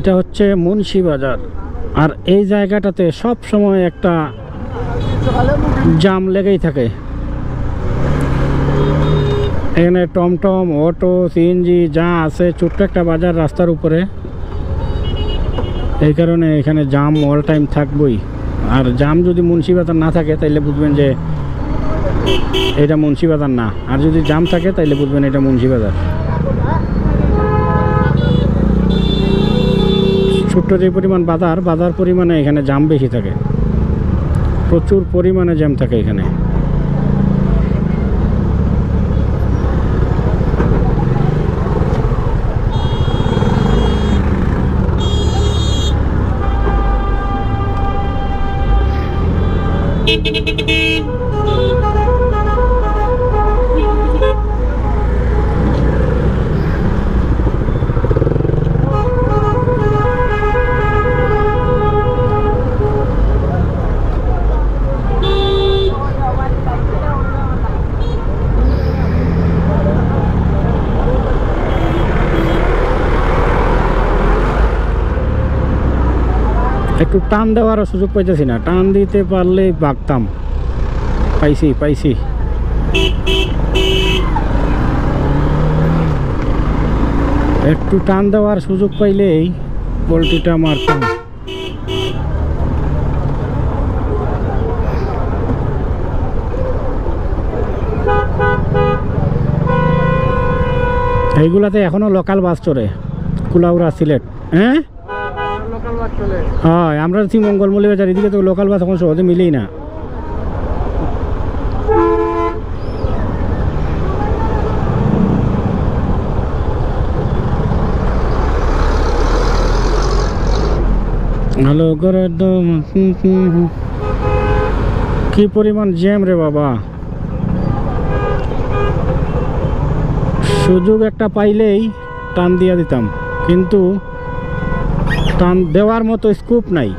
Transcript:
এটা হচ্ছে মুন্সি বাজার। আর এই জায়গাটাতে সব সময় একটা জাম লেগেই থাকে। এখানে টমটম, অটো সিএনজি যা আছে, ছোট্ট একটা বাজার রাস্তার উপরে। এই কারণে এখানে জাম অল টাইম থাকবই। আর জাম যদি মুন্সিবাজার না থাকে, তাইলে বুঝবেন যে এটা মুন্সিবাজার না। আর যদি জাম থাকে, তাইলে বুঝবেন এটা মুন্সিবাজার ছোট্ট যে পরিমাণ বাজার বাজার পরিমাণে এখানে জাম বেশি থাকে। প্রচুর পরিমাণে জ্যাম থাকে এখানে। একটু টান দেওয়ারও সুযোগ পাইতেছি না। টান দিতে পারলেই বাগতাম। পাইছি পাইছি। একটু টান দেওয়ার সুযোগ পাইলেই পোলট্রিটা মারতাম এইগুলাতে এখনও লোকাল বাস চড়ে। কুলাউরা সিলেট। হ্যাঁ? হয়, আমরা মঙ্গলমলি বাজার, এদিকে তো লোকাল বাস এখন সহজে মিলেই না হ্যালো একদম। কি পরিমাণ জ্যাম রে বাবা সুযোগ একটা পাইলেই টান দিয়ে দিতাম, কিন্তু টান দেওয়ার মতো স্কোপ নাই।